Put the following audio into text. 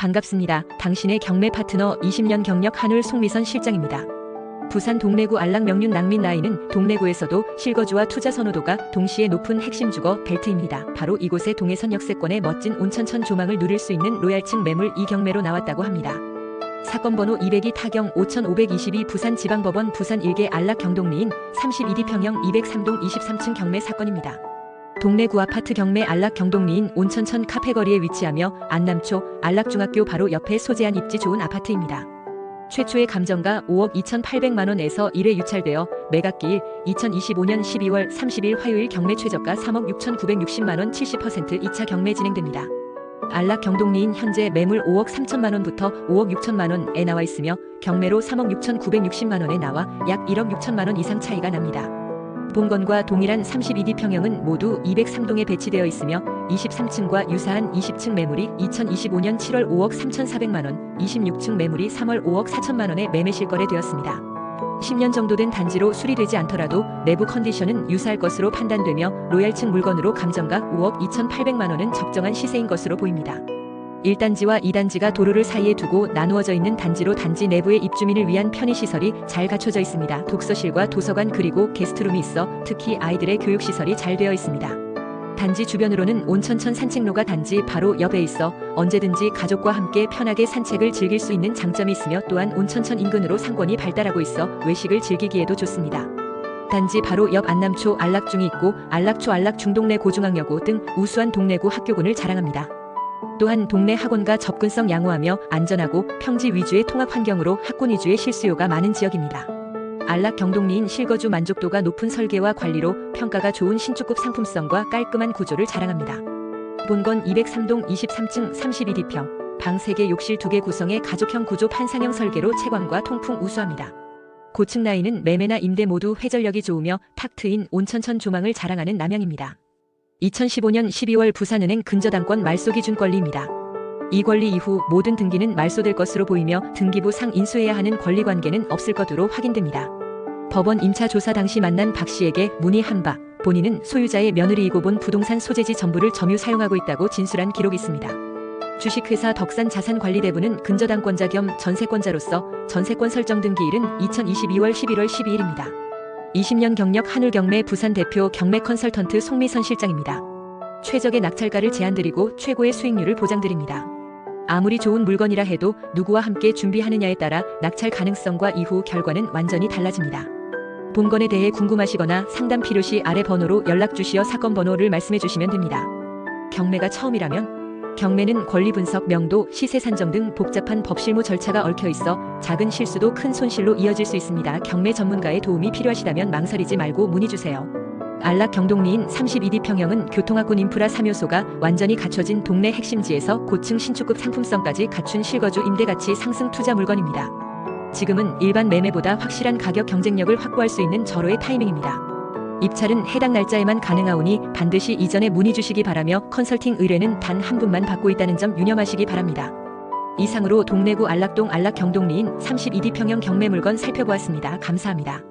반갑습니다. 당신의 경매 파트너 20년 경력 한울 송미선 실장입니다. 부산 동래구 안락 명륜 낭민 나이는 동래구에서도 실거주와 투자 선호도가 동시에 높은 핵심 주거 벨트입니다. 바로 이곳에 동해선 역세권의 멋진 온천천 조망을 누릴 수 있는 로얄층 매물 이경매로 나왔다고 합니다. 사건 번호 202 타경 5522 부산지방법원 부산 일개 안락 경동리인 32D 평형 203동 23층 경매 사건입니다. 동래 구 아파트 경매 안락 경동리인 온천천 카페거리에 위치하며 안남초 안락중학교 바로 옆에 소재한 입지 좋은 아파트입니다. 최초의 감정가 5억 2,800만 원에서 1회 유찰되어 매각기일 2025년 12월 30일 화요일 경매 최저가 3억 6,960만 원 70% 2차 경매 진행됩니다. 안락 경동리인 현재 매물 5억 3천만 원부터 5억 6천만 원에 나와 있으며 경매로 3억 6,960만 원에 나와 약 1억 6천만 원 이상 차이가 납니다. 본건과 동일한 32D 평형은 모두 203동에 배치되어 있으며 23층과 유사한 20층 매물이 2025년 7월 5억 3,400만 원, 26층 매물이 3월 5억 4천만 원에 매매 실거래되었습니다. 10년 정도 된 단지로 수리되지 않더라도 내부 컨디션은 유사할 것으로 판단되며 로얄층 물건으로 감정가 5억 2,800만 원은 적정한 시세인 것으로 보입니다. 1단지와 2단지가 도로를 사이에 두고 나누어져 있는 단지로 단지 내부에 입주민을 위한 편의시설이 잘 갖춰져 있습니다. 독서실과 도서관 그리고 게스트룸이 있어 특히 아이들의 교육시설이 잘 되어 있습니다. 단지 주변으로는 온천천 산책로가 단지 바로 옆에 있어 언제든지 가족과 함께 편하게 산책을 즐길 수 있는 장점이 있으며 또한 온천천 인근으로 상권이 발달하고 있어 외식을 즐기기에도 좋습니다. 단지 바로 옆 안남초 안락중이 있고 안락초 안락 중 동래 고중학여고 등 우수한 동래구 학교군을 자랑합니다. 또한 동네 학원과 접근성 양호하며 안전하고 평지 위주의 통학 환경으로 학군 위주의 실수요가 많은 지역입니다. 안락 경동리인 실거주 만족도가 높은 설계와 관리로 평가가 좋은 신축급 상품성과 깔끔한 구조를 자랑합니다. 본건 203동 23층 32D평, 방 3개 욕실 2개 구성의 가족형 구조 판상형 설계로 채광과 통풍 우수합니다. 고층 라인은 매매나 임대 모두 회전력이 좋으며 탁 트인 온천천 조망을 자랑하는 남양입니다. 2015년 12월 부산은행 근저당권 말소 기준 권리입니다. 이 권리 이후 모든 등기는 말소될 것으로 보이며 등기부 상 인수해야 하는 권리 관계는 없을 것으로 확인됩니다. 법원 임차 조사 당시 만난 박 씨에게 문의한 바 본인은 소유자의 며느리이고 본 부동산 소재지 전부를 점유 사용하고 있다고 진술한 기록이 있습니다. 주식회사 덕산 자산관리대부는 근저당권자 겸 전세권자로서 전세권 설정 등기일은 2022월 11월 12일입니다. 20년 경력 한울경매 부산 대표 경매 컨설턴트 송미선 실장입니다. 최적의 낙찰가를 제안드리고 최고의 수익률을 보장드립니다. 아무리 좋은 물건이라 해도 누구와 함께 준비하느냐에 따라 낙찰 가능성과 이후 결과는 완전히 달라집니다. 본건에 대해 궁금하시거나 상담 필요시 아래 번호로 연락 주시어 사건 번호를 말씀해 주시면 됩니다. 경매가 처음이라면 경매는 권리 분석, 명도, 시세 산정 등 복잡한 법실무 절차가 얽혀 있어 작은 실수도 큰 손실로 이어질 수 있습니다. 경매 전문가의 도움이 필요하시다면 망설이지 말고 문의 주세요. 안락 경동리인 32D 평형은 교통학군 인프라 3요소가 완전히 갖춰진 동네 핵심지에서 고층 신축급 상품성까지 갖춘 실거주 임대가치 상승 투자 물건입니다. 지금은 일반 매매보다 확실한 가격 경쟁력을 확보할 수 있는 절호의 타이밍입니다. 입찰은 해당 날짜에만 가능하오니 반드시 이전에 문의 주시기 바라며 컨설팅 의뢰는 단 한 분만 받고 있다는 점 유념하시기 바랍니다. 이상으로 동래구 안락동 안락경동리인 32D 평형 경매 물건 살펴보았습니다. 감사합니다.